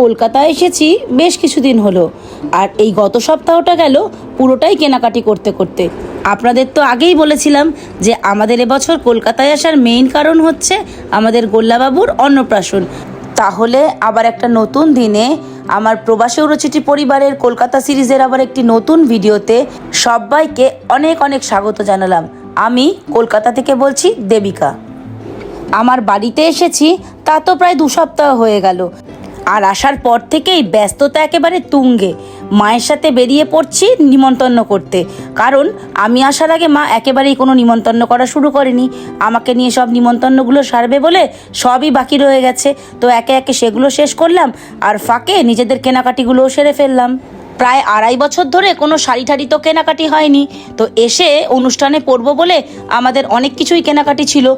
কলকাতায় এসেছি, বেশ কিছুদিন হলো। আর এই গত সপ্তাহটা গেল পুরোটাই কেনাকাটি করতে করতে। আপনাদের তো আগেই বলেছিলাম যে আমাদের এবছর কলকাতায় আসার মেইন কারণ হচ্ছে আমাদের গোল্লাবাবুর অন্নপ্রাশন। তাহলে আবার একটা নতুন দিনে আমার প্রবাসী উরচিটি পরিবারের কলকাতা সিরিজের আবার একটি নতুন ভিডিওতে সবাইকে অনেক অনেক স্বাগত জানালাম। আমি কলকাতা থেকে বলছি দেবিকা। আমার বাড়িতে এসেছি, তা তো প্রায় দু সপ্তাহ হয়ে গেল। আর আসার পর থেকেই ব্যস্ততা একেবারে তুঙ্গে। মায়ের সাথে বেরিয়ে পড়ছি নিমন্ত্রণ করতে। কারণ আমি আসার আগে মা একেবারেই কোনো নিমন্ত্রণ করা শুরু করেনি। আমাকে নিয়ে সব নিমন্ত্রণগুলো সারবে বলে সবই বাকি রয়ে গেছে। তো একে একে সেগুলো শেষ করলাম আর ফাঁকে নিজেদের কেনাকাটিগুলোও সেরে ফেললাম। প্রায় আড়াই বছর ধরে কোনো শাড়ি ঠাড়ি তো কেনাকাটি হয়নি। তো এসে অনুষ্ঠানে পরবো বলে আমাদের অনেক কিছুই কেনাকাটি ছিল।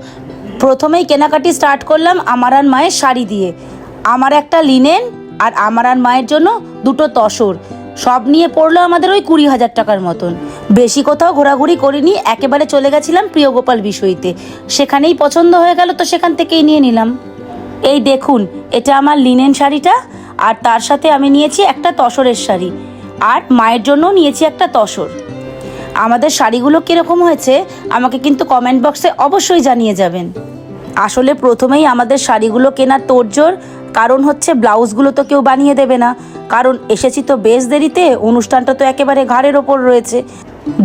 প্রথমেই কেনাকাটি স্টার্ট করলাম আমার আর মায়ের শাড়ি দিয়ে। আমার একটা লিনেন আর আমার আর মায়ের জন্য দুটো তসর। সব নিয়ে পড়ল আমাদের ওই কুড়ি হাজার টাকার মতন। বেশি কোথাও ঘোরাঘুরি করিনি, একেবারে চলে গেছিলাম প্রিয়গোপাল বিষয়তে। সেখানেই পছন্দ হয়ে গেল তো সেখান থেকেই নিয়ে নিলাম। এই দেখুন, এটা আমার লিনেন শাড়িটা আর তার সাথে আমি নিয়েছি একটা তসরের শাড়ি আর মায়ের জন্য নিয়েছি একটা তসর। আমাদের শাড়িগুলো কীরকম হয়েছে আমাকে কিন্তু কমেন্ট বক্সে অবশ্যই জানিয়ে যাবেন। আসলে প্রথমেই আমাদের শাড়িগুলো কেনার তোড়জোড় কারণ হচ্ছে ব্লাউজগুলো তো কেউ বানিয়ে দেবে না। কারণ এসেছি তো বেশ দেরিতে, অনুষ্ঠানটা তো একেবারে ঘাড়ের ওপর রয়েছে।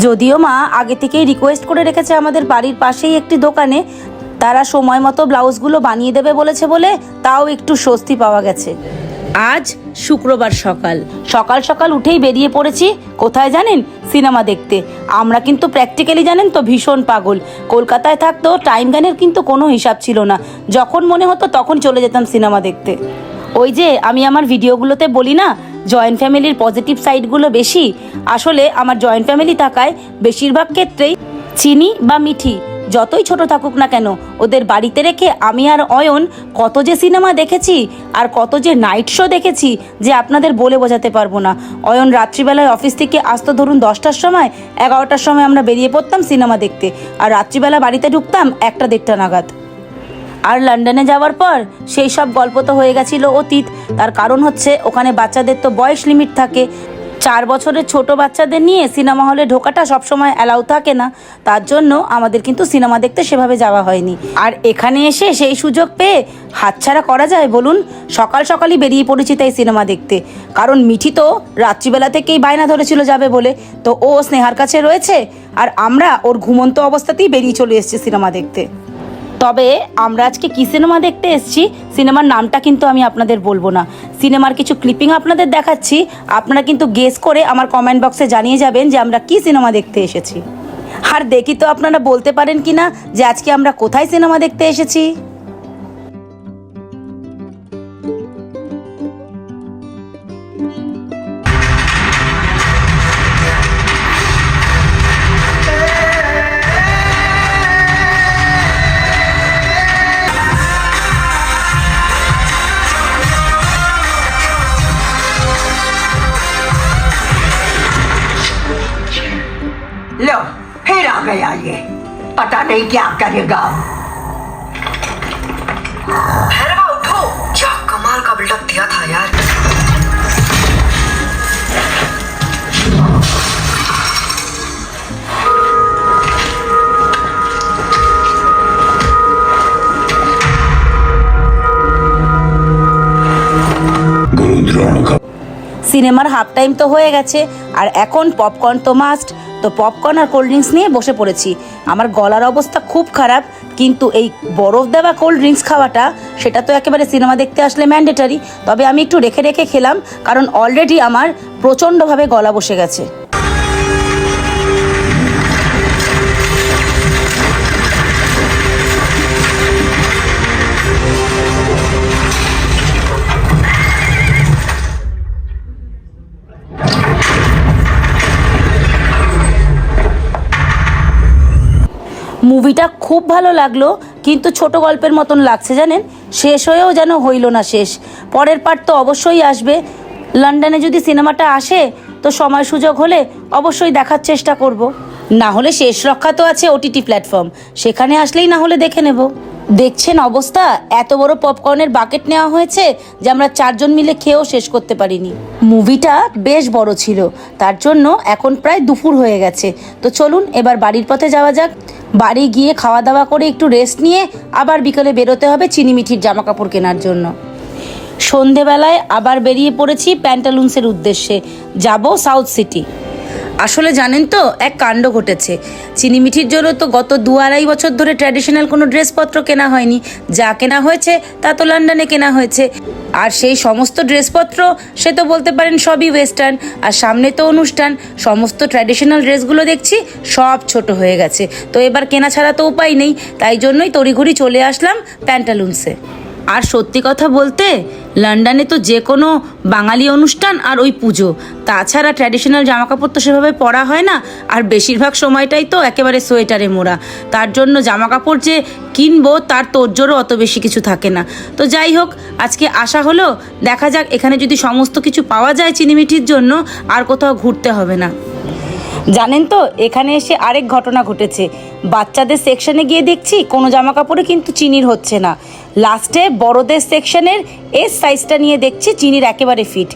যদিও মা আগে থেকেই রিকোয়েস্ট করে রেখেছে আমাদের বাড়ির পাশেই একটি দোকানে। তারা সময় মতো ব্লাউজগুলো বানিয়ে দেবে বলেছে বলে তাও একটু স্বস্তি পাওয়া গেছে। আজ শুক্রবার সকাল। সকাল সকাল উঠেই বেরিয়ে পড়েছি, কোথায় জানেন? সিনেমা দেখতে। আমরা কিন্তু প্র্যাকটিক্যালি জানেন তো ভীষণ পাগল। কলকাতায় থাকতো টাইম গানের কিন্তু কোনো হিসাব ছিল না। যখন মনে হতো তখন চলে যেতাম সিনেমা দেখতে। ওই যে আমি আমার ভিডিওগুলোতে বলি না জয়েন্ট ফ্যামিলির পজিটিভ সাইডগুলো বেশি। আসলে আমার জয়েন্ট ফ্যামিলি থাকায় বেশিরভাগ ক্ষেত্রেই চিনি বা মিঠি। যতই ছোট থাকুক না কেন, ওদের বাড়িতে রেখে আমি আর অয়ন কত যে সিনেমা দেখেছি আর কত যে নাইট শো দেখেছি যে আপনাদের বলে বোঝাতে পারব না। অয়ন রাত্রিবেলায় অফিস থেকে আসতো ধরুন দশটার সময়, এগারোটার সময় আমরা বেরিয়ে পড়তাম সিনেমা দেখতে আর রাত্রিবেলা বাড়িতে ঢুকতাম একটা দেড়টা নাগাদ। আর লন্ডনে যাওয়ার পর সেই সব গল্প তো হয়ে গেছিল অতীত, তার কারণ হচ্ছে ওখানে বাচ্চাদের তো বয়স লিমিট থাকে। চার বছরের ছোট বাচ্চাদের নিয়ে সিনেমা হলে ঢোকাটা সবসময় অ্যালাউ থাকে না। তার জন্য আমাদের কিন্তু সিনেমা দেখতে সেভাবে যাওয়া হয়নি। আর এখানে এসে সেই সুযোগ পেয়ে হাতছাড়া করা যায় বলুন, সকাল সকালই বেরিয়ে পড়েছি তাই সিনেমা দেখতে। কারণ মিঠি তো রাত্রিবেলা থেকেই বায়না ধরেছিল যাবে বলে। তো ও স্নেহার কাছে রয়েছে, আর আমরা ওর ঘুমন্ত অবস্থাতেই বেরিয়ে চলে এসেছি সিনেমা দেখতে। তবে আমরা আজকে কী সিনেমা দেখতে এসেছি? সিনেমার নামটা কিন্তু আমি আপনাদের বলব না। সিনেমার কিছু ক্লিপিং আপনাদের দেখাচ্ছি। আপনারা কিন্তু গেস করে আমার কমেন্ট বক্সে জানিয়ে যাবেন যে আমরা কি সিনেমা দেখতে এসেছি। আর দেখি তো আপনারা বলতে পারেন কি না যে আজকে আমরা কোথায় সিনেমা দেখতে এসেছি। भैरवा उठो क्या कमाल का बिल्डअप दिया था यार গুরু দ্রোণ সিনেমার হাফ টাইম তো হয়ে গেছে আর এখন পপকর্ন তো মাস্ট তো পপকর্ন আর কোল্ড ড্রিঙ্কস নিয়ে বসে পড়েছি আমার গলার অবস্থা খুব খারাপ কিন্তু এই বরফ দেওয়া কোল্ড ড্রিঙ্কস খাওয়াটা, সেটা তো একেবারে সিনেমা দেখতে আসলে ম্যান্ডেটারি তবে আমি একটু রেখে রেখে খেলাম, কারণ অলরেডি আমার প্রচণ্ডভাবে গলা বসে গেছে। মুভিটা খুব ভালো লাগল, কিন্তু ছোট গল্পের মতন লাগছে জানেন? শেষ হয়েও যেন হইল না শেষ। পরের পার্ট তো অবশ্যই আসবে। লন্ডনে যদি সিনেমাটা আসে, তো সময় সুযোগ হলে অবশ্যই দেখার চেষ্টা করব। না হলে শেষ রক্ষা তো আছে ওটিটি প্ল্যাটফর্ম সেখানে আসলেই না হলে দেখে নেব। দেখছেন অবস্থা? এত বড় পপকর্নের বাকেট নেওয়া হয়েছে যে আমরা চারজন মিলে খেয়েও শেষ করতে পারিনি। মুভিটা বেশ বড় ছিল। তার জন্য এখন প্রায় দুপুর হয়ে গেছে। তো চলুন, এবার বাড়ির পথে যাওয়া যাক। বাড়ি গিয়ে খাওয়া দাওয়া করে একটু রেস্ট নিয়ে আবার বিকেলে বেরোতে হবে চিনি মিঠির জামা কাপড় কেনার জন্য। সন্ধেবেলায় আবার বেরিয়ে পড়েছি প্যান্টালুন্সের উদ্দেশ্যে। যাব সাউথ সিটি আসলে জানেন তো, এক কাণ্ড ঘটেছে। চিনি মিঠির জন্য তো গত দু আড়াই বছর ধরে ট্র্যাডিশনাল কোনো ড্রেসপত্র কেনা হয়নি। যা কেনা হয়েছে, তা তো লন্ডনে কেনা হয়েছে। আর সেই সমস্ত ড্রেসপত্র, সে তো বলতে পারেন সবই ওয়েস্টার্ন আর সামনে তো অনুষ্ঠান, সমস্ত ট্র্যাডিশনাল ড্রেসগুলো দেখছি, সব ছোট হয়ে গেছে। তো এবার কেনা ছাড়া তো উপায় নেই, তাই জন্যই তড়িঘড়ি চলে আসলাম প্যান্টালুন্সে আর সত্যি কথা বলতে, লন্ডনে তো যে কোনো বাঙালি অনুষ্ঠান আর ওই পুজো। তাছাড়া ট্র্যাডিশনাল জামাকাপড় তো সেভাবে পরা হয় না, আর বেশিরভাগ সময়টাই তো একেবারে সোয়েটারে মোড়া। তার জন্য জামাকাপড় যে কিনবো, তার তোরজোরও অত বেশি কিছু থাকে না। তো যাই হোক, আজকে আসা হলো, দেখা যাক এখানে যদি সমস্ত কিছু পাওয়া যায় চিনিমিঠির জন্য, আর কোথাও ঘুরতে হবে না। জানেন তো, এখানে এসে আরেক ঘটনা ঘটেছে। বাচ্চাদের সেকশনে গিয়ে দেখছি, কোনো জামা কাপড়ে কিন্তু চিনির হচ্ছে না। লাস্টে বড়দের সেকশনের এস সাইজটা নিয়ে দেখছি, চিনির একেবারে ফিট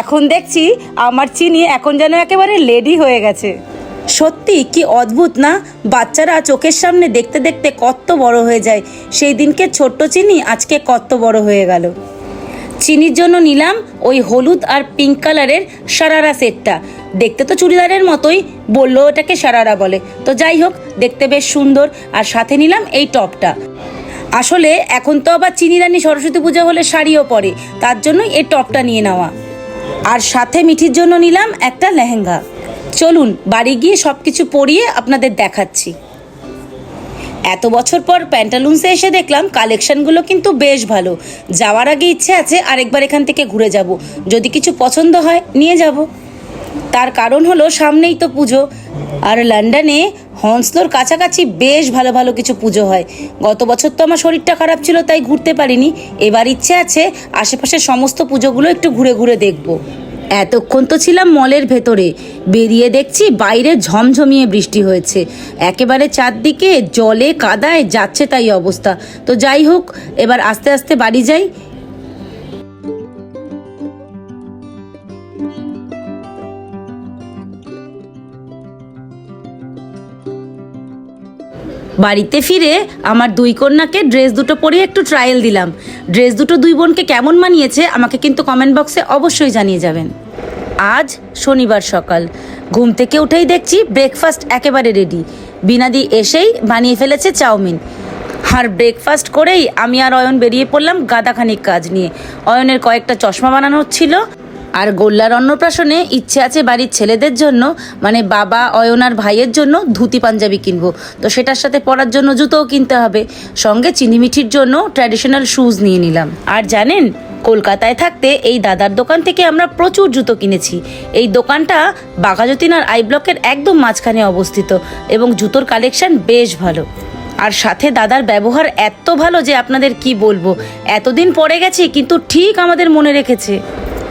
এখন দেখছি আমার চিনি এখন যেন একেবারে লেডি হয়ে গেছে। সত্যি কি অদ্ভুত না? বাচ্চারা চোখের সামনে দেখতে দেখতে কত বড় হয়ে যায়। সেই দিনকে ছোট্ট চিনি আজকে কত বড় হয়ে গেল। চিনির জন্য নিলাম ওই হলুদ আর পিঙ্ক কালারের সারারা সেটটা দেখতে তো চুড়িদারের মতোই, বলল ওটাকে সারারা বলে। তো যাই হোক, দেখতে বেশ সুন্দর। আর সাথে নিলাম এই টপটা আসলে এখন তো আবার চিনি রানী সরস্বতী পূজা হলে শাড়িও পরে, তার জন্যই এই টপটা নিয়ে নেওয়া। আর সাথে মিঠির জন্য নিলাম একটা লেহেঙ্গা। চলুন, বাড়ি গিয়ে সব কিছু পরিয়ে আপনাদের দেখাচ্ছি। এত বছর পর প্যান্টালুন্সে এসে দেখলাম কালেকশনগুলো কিন্তু বেশ ভালো। যাওয়ার আগে ইচ্ছে আছে আরেকবার এখান থেকে ঘুরে যাব। যদি কিছু পছন্দ হয়, নিয়ে যাব। তার কারণ হলো সামনেই তো পুজো। আর লন্ডনে হন্সলোর কাছাকাছি বেশ ভালো ভালো কিছু পুজো হয়। গত বছর তো আমার শরীরটা খারাপ ছিল, তাই ঘুরতে পারিনি। এবার ইচ্ছে আছে আশেপাশের সমস্ত পুজোগুলো একটু ঘুরে ঘুরে দেখব। এতক্ষণ তো ছিলাম মলের ভেতরে। বেরিয়ে দেখছি বাইরে ঝমঝমিয়ে বৃষ্টি হয়েছে। একেবারে চারদিকে জলে কাদায় যাচ্ছে তাই অবস্থা। তো যাই হোক, এবার আস্তে আস্তে বাড়ি যাই। বাড়িতে ফিরে আমার দুই কন্যাকে ড্রেস দুটো পরিয়ে একটু ট্রায়াল দিলাম। ড্রেস দুটো দুই বোনকে কেমন মানিয়েছে আমাকে কিন্তু কমেন্ট বক্সে অবশ্যই জানিয়ে যাবেন। আজ শনিবার সকাল। ঘুম থেকে উঠেই দেখছি ব্রেকফাস্ট একেবারে রেডি বিনাদি এসেই বানিয়ে ফেলেছে চাউমিন। আর ব্রেকফাস্ট করেই আমি আর অয়ন বেরিয়ে পড়লাম গাদাখানিক কাজ নিয়ে। অয়নের কয়েকটা চশমা বানানোর ছিল। আর গোল্লার অন্নপ্রাশনে ইচ্ছে আছে বাড়ির ছেলেদের জন্য মানে বাবা, অয়ন আর ভাইয়ের জন্য ধুতি পাঞ্জাবি কিনবো। তো সেটার সাথে পরার জন্য জুতোও কিনতে হবে। সঙ্গে চিনিমিঠির জন্য ট্র্যাডিশনাল শুজ নিয়ে নিলাম। আর জানেন, কলকাতায় থাকতে এই দাদার দোকান থেকে আমরা প্রচুর জুতো কিনেছি। এই দোকানটা বাঘাযতীন আর আই ব্লকের একদম মাঝখানে অবস্থিত এবং জুতোর কালেকশন বেশ ভালো। আর সাথে দাদার ব্যবহার এত ভালো যে আপনাদের কি বলব, এতদিন পরে গেছি কিন্তু ঠিক আমাদের মনে রেখেছে।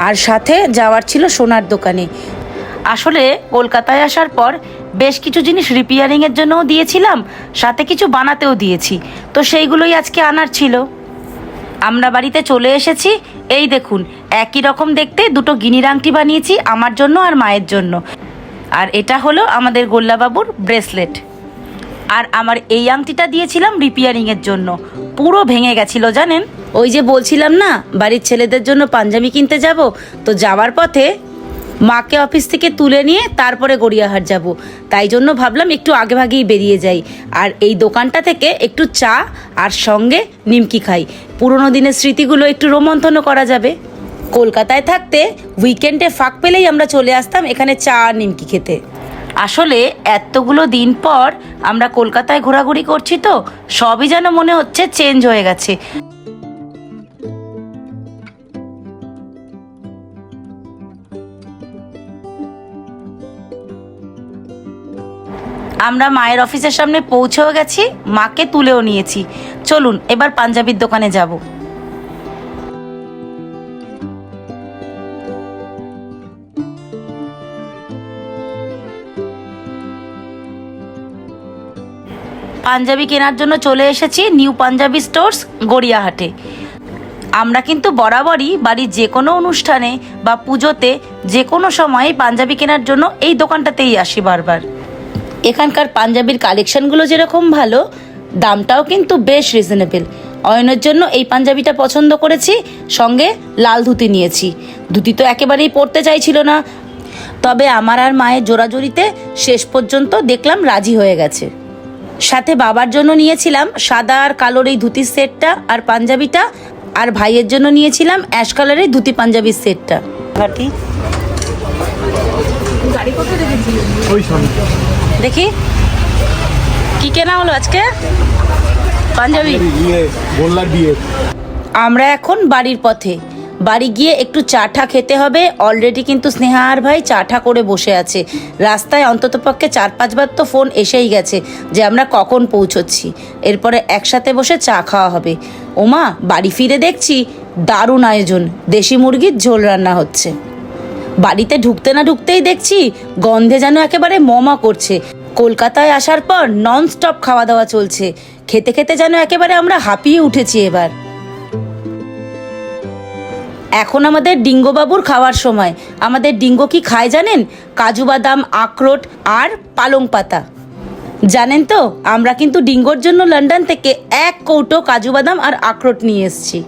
আর সাথে যাওয়ার ছিল সোনার দোকানে। আসলে কলকাতায় আসার পর বেশ কিছু জিনিস রিপেয়ারিংয়ের জন্যও দিয়েছিলাম, সাথে কিছু বানাতেও দিয়েছি। তো সেইগুলোই আজকে আনার ছিল। আমরা বাড়িতে চলে এসেছি, এই দেখুন, একই রকম দেখতে দুটো গিনির আংটি বানিয়েছি আমার জন্য আর মায়ের জন্য। আর এটা হলো আমাদের গোল্লাবাবুর ব্রেসলেট আর আমার এই আংটিটা দিয়েছিলাম রিপেয়ারিংয়ের জন্য। পুরো ভেঙে গেছিল, জানেন? ওই যে বলছিলাম না, বাড়ির ছেলেদের জন্য পাঞ্জাবি কিনতে যাব, তো যাওয়ার পথে মাকে অফিস থেকে তুলে নিয়ে তারপরে গড়িয়াহাট যাব। তাই জন্য ভাবলাম একটু আগে ভাগেই বেরিয়ে যাই। আর এই দোকানটা থেকে একটু চা আর সঙ্গে নিমকি খাই। পুরোনো দিনের স্মৃতিগুলো একটু রোমন্থনও করা যাবে। কলকাতায় থাকতে উইকেন্ডে ফাঁক পেলেই আমরা চলে আসতাম এখানে চা আর নিমকি খেতে। আসলে এতগুলো দিন পর আমরা কলকাতায় ঘোরাঘুরি করছি তো, সবই যেন মনে হচ্ছে চেঞ্জ হয়ে গেছে। আমরা মায়ের অফিসের সামনে পৌঁছেও গেছি, মাকে তুলেও নিয়েছি। চলুন, এবার পাঞ্জাবির দোকানে যাব। পাঞ্জাবি কেনার জন্য চলে এসেছি নিউ পাঞ্জাবি স্টোর্স গড়িয়াহাটে। আমরা কিন্তু বরাবরই বাড়ির যে কোনো অনুষ্ঠানে বা পুজোতে যে কোনো সময় পাঞ্জাবি কেনার জন্য এই দোকানটাতেই আসি বারবার। এখানকার পাঞ্জাবির কালেকশানগুলো যেরকম ভালো, দামটাও কিন্তু বেশ রিজনেবল অয়নের জন্য এই পাঞ্জাবিটা পছন্দ করেছি, সঙ্গে লাল ধুতি নিয়েছি। ধুতি তো একেবারেই পরতে চাইছিল না। তবে আমার আর মায়ের জোড়াজোড়িতে শেষ পর্যন্ত দেখলাম রাজি হয়ে গেছে। সাথে বাবার জন্য নিয়েছিলাম সাদা আর কালোর এই ধুতির সেটটা আর পাঞ্জাবিটা আর ভাইয়ের জন্য নিয়েছিলাম অ্যাশ কালারের ধুতি পাঞ্জাবির সেটটা। দেখি। কি কেনা হলো আজকে? পাঞ্জাবি? বিয়ে। আমরা এখন বাড়ির পথে। বাড়ি গিয়ে একটু চাটা খেতে হবে। অলরেডি কিন্তু স্নেহা আর ভাই চাটা করে বসে আছে। রাস্তায় অন্ততপক্ষে চার পাঁচবার তো ফোন এসেই গেছে যে আমরা কখন পৌঁছচ্ছি। এরপরে একসাথে বসে চা খাওয়া হবে। ওমা, বাড়ি ফিরে দেখছি, দারুণ আয়োজন। দেশি মুরগির ঝোল রান্না হচ্ছে। বাড়িতে ঢুকতে না ঢুকতেই দেখছি গন্ধে যেন একেবারে মমা করছে। কলকাতায় আসার পর নন স্টপ খাওয়া দাওয়া চলছে। খেতে খেতে যেন একেবারে আমরা হাঁপিয়ে উঠেছি এবার। এখন আমাদের ডিঙ্গো বাবুর খাওয়ার সময়। আমাদের ডিঙ্গো কি খায় জানেন? কাজু বাদাম, আখরোট আর পালং পাতা। জানেন তো, আমরা কিন্তু ডিঙ্গোর জন্য লন্ডন থেকে এক কৌটো কাজু বাদাম আর আখরোট নিয়ে এসেছি।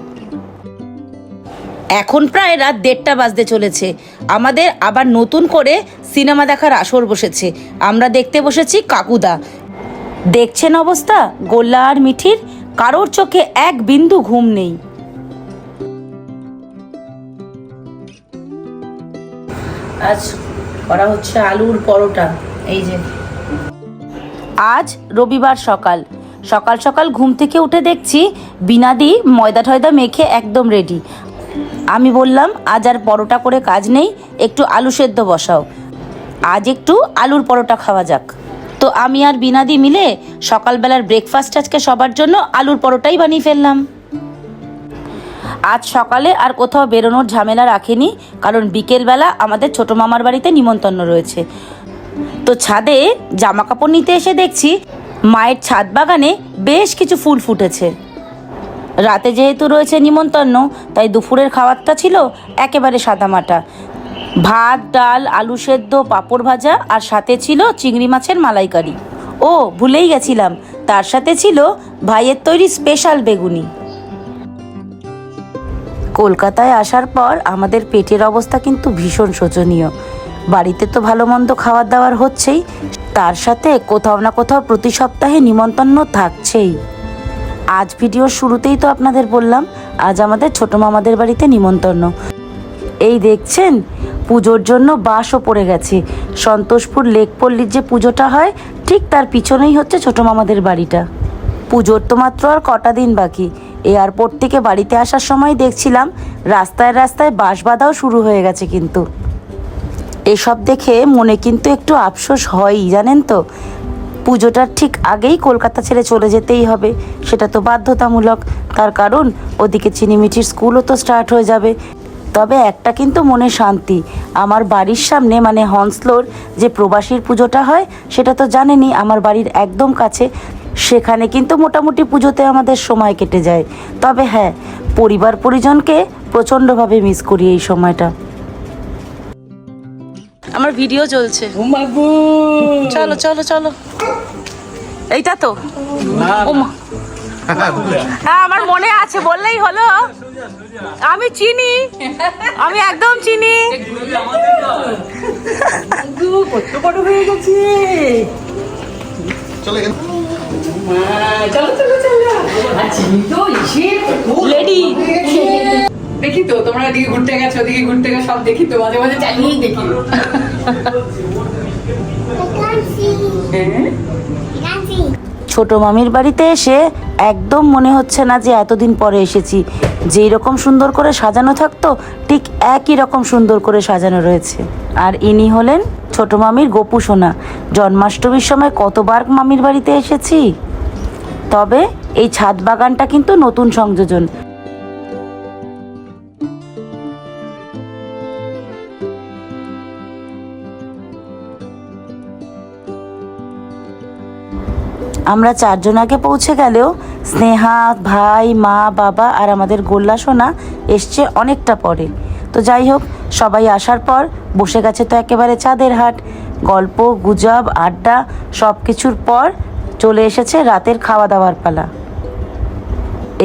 এখন প্রায় রাত দেড়টা বাজতে চলেছে। আমাদের আবার নতুন করে সিনেমা দেখার আসর বসেছে। আমরা দেখতে বসেছি কাকুদা। দেখছেন অবস্থা? গোল্লা আর মিঠির? কারোর চোখে এক বিন্দু ঘুম নেই। আজ করা হচ্ছে আলুর পরোটা, এই যে। আজ রবিবার সকাল। সকাল সকাল ঘুম থেকে উঠে দেখছি বিনাদি ময়দা টয়দা মেখে একদম রেডি আমি বললাম, আজ আর পরোটা করে কাজ নেই, একটু আলু সেদ্ধ বসাও। আজ একটু আলুর পরোটা খাওয়া যাক। তো আমি আর বিনাদি মিলে সকালবেলার ব্রেকফাস্ট আজকে সবার জন্য আলুর পরোটাই বানিয়ে ফেললাম। আজ সকালে আর কোথাও বেরোনোর ঝামেলা রাখেনি, কারণ বিকেলবেলা আমাদের ছোট মামার বাড়িতে নিমন্ত্রণ রয়েছে। তো ছাদে জামা কাপড় নিতে এসে দেখছি মায়ের ছাদ বাগানে বেশ কিছু ফুল ফুটেছে। রাতে যেহেতু রয়েছে নিমন্ত্রণ, তাই দুপুরের খাবারটা ছিল একেবারে সাদামাটা। ভাত, ডাল, আলু সেদ্ধ, পাঁপড় ভাজা, আর সাথে ছিল চিংড়ি মাছের মালাইকারি। ও, ভুলেই গেছিলাম। তার সাথে ছিল ভাইয়ের তৈরি স্পেশাল বেগুনি। কলকাতায় আসার পর আমাদের পেটের অবস্থা কিন্তু ভীষণ শোচনীয়। বাড়িতে তো ভালো মন্দ খাওয়ার দাওয়ার হচ্ছেই, তার সাথে কোথাও না কোথাও প্রতি সপ্তাহে নিমন্ত্রণ থাকছেই। আজ ভিডিওর শুরুতেই তো আপনাদের বললাম, আজ আমাদের ছোট মামাদের বাড়িতে নিমন্ত্রণ। এই দেখছেন, পুজোর জন্য বাসও পড়ে গেছে। সন্তোষপুর লেকপল্লির যে পুজোটা হয়, ঠিক তার পিছনেই হচ্ছে ছোট মামাদের বাড়িটা। পুজোর তো মাত্র আর কটা দিন বাকি। এয়ারপোর্ট থেকে বাড়িতে আসার সময় দেখছিলাম রাস্তায় রাস্তায় বাঁশ বাঁধাও শুরু হয়ে গেছে কিন্তু। এসব দেখে মনে কিন্তু একটু আফসোস হয়ই, জানেন তো? পুজোটার ঠিক আগেই কলকাতা ছেড়ে চলে যেতেই হবে, সেটা তো বাধ্যতামূলক। তার কারণ, ওদিকে চিনিমিঠির স্কুলও তো স্টার্ট হয়ে যাবে। তবে একটা কিন্তু মনে শান্তি, আমার বাড়ির সামনে মানে হন্সলোর যে প্রবাসীর পুজোটা হয়, সেটা তো জানেনই, আমার বাড়ির একদম কাছে। সেখানে কিন্তু মোটামুটি পুজোতে আমাদের সময় কেটে যায়। তবে হ্যাঁ পরিবার পরিজনকে প্রচণ্ডভাবে মিস করি এই সময়টা। আমার ভিডিও চলছে চলো চলো চলো। এইটা তো। হ্যাঁ আমার মনে আছে বললেই হলো। আমি চিনি। আমি একদম চিনি। লেডি দেখি তো তোমরা এদিকে ঘুরতে গেছো ওদিকে ঘুরতে গেছো সব দেখি তো মাঝে মাঝে চালিয়েই দেখি। ছোট মামির বাড়িতে এসে একদম মনে হচ্ছে না যে এতদিন পরে এসেছি। যেই রকম সুন্দর করে সাজানো থাকতো ঠিক একই রকম সুন্দর করে সাজানো রয়েছে। আর ইনি হলেন ছোট মামির গোপু সোনা। জন্মাষ্টমীর সময় কতবার মামির বাড়িতে এসেছি? তবে এই ছাদ বাগানটা কিন্তু নতুন সংযোজন। আমরা চারজন আগে পৌঁছে গেলেও স্নেহা, ভাই, মা, বাবা আর আমাদের গোল্লা সোনা এসছে অনেকটা পরে। তো যাই হোক, সবাই আসার পর বসে গেছে তো একেবারে চাঁদের হাট। গল্প, গুজব, আড্ডা সব কিছুর পর চলে এসেছে রাতের খাওয়া দাওয়ার পালা।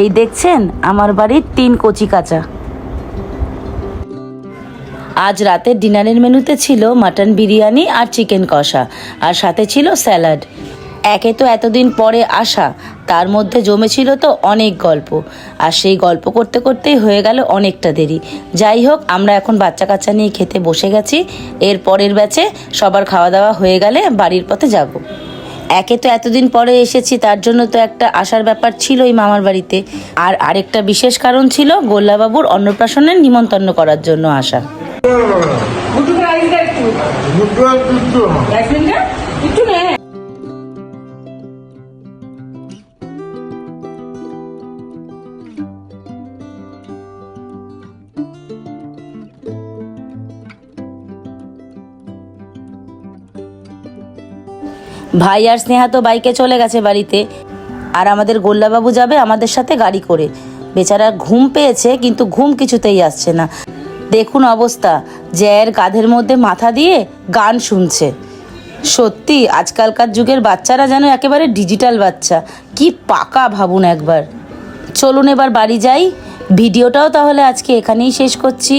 এই দেখছেন আমার বাড়ির তিন কচি কাঁচা। আজ রাতের ডিনারের মেনুতে ছিল মাটন বিরিয়ানি আর চিকেন কষা, আর সাথে ছিল স্যালাড। একে তো এতদিন পরে আসা, তার মধ্যে জমেছিল তো অনেক গল্প, আর সেই গল্প করতে করতেই হয়ে গেল অনেকটা দেরি। যাই হোক, আমরা এখন বাচ্চা কাচ্চা নিয়ে খেতে বসে গেছি। এর পরের ব্যাচে সবার খাওয়া দাওয়া হয়ে গেলে বাড়ির পথে যাব। একে তো এতদিন পরে এসেছি তার জন্য তো একটা আসার ব্যাপার ছিল ছিলই মামার বাড়িতে। আর আরেকটা বিশেষ কারণ ছিল গোল্লাবাবুর অন্নপ্রাশনের নিমন্ত্রণ করার জন্য আসা। ভাই আর স্নেহা তো বাইকে চলে গেছে বাড়িতে। আর আমাদের গোল্লাবাবু যাবে আমাদের সাথে গাড়ি করে। বেচারা ঘুম পেয়েছে, কিন্তু ঘুম কিছুতেই আসছে না। দেখুন অবস্থা জ্যার গাধের মধ্যে মাথা দিয়ে গান শুনছে। সত্যি, আজকালকার যুগের বাচ্চারা যেন একেবারে ডিজিটাল বাচ্চা। কি পাকা ভাবুন একবার। চলুন এবার বাড়ি যাই। ভিডিওটাও তাহলে আজকে এখানেই শেষ করছি।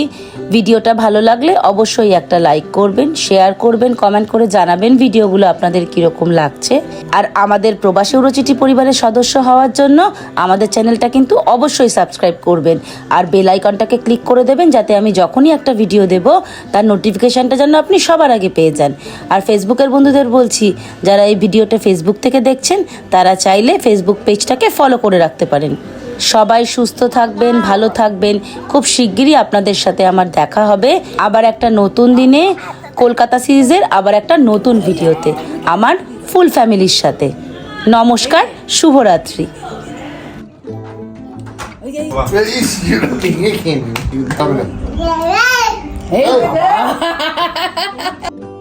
ভিডিওটা ভালো লাগলে অবশ্যই একটা লাইক করবেন শেয়ার করবেন কমেন্ট করে জানাবেন ভিডিওগুলো আপনাদের কীরকম লাগছে। আর আমাদের প্রবাসী উরচিটি পরিবারের সদস্য হওয়ার জন্য আমাদের চ্যানেলটা কিন্তু অবশ্যই সাবস্ক্রাইব করবেন। আর বেল আইকনটাকে ক্লিক করে দেবেন যাতে আমি যখনই একটা ভিডিও দেব, তার নোটিফিকেশানটা যেন আপনি সবার আগে পেয়ে যান। আর ফেসবুকের বন্ধুদের বলছি, যারা এই ভিডিওটা ফেসবুক থেকে দেখছেন, তারা চাইলে ফেসবুক পেজটাকে ফলো করে রাখতে পারেন। সবাই সুস্থ থাকবেন ভালো থাকবেন। খুব শিগগিরই আপনাদের সাথে আমার দেখা হবে। আবার একটা নতুন দিনে কলকাতা সিরিজের আবার একটা নতুন ভিডিওতে আমার ফুল ফ্যামিলির সাথে। নমস্কার শুভরাত্রি। You're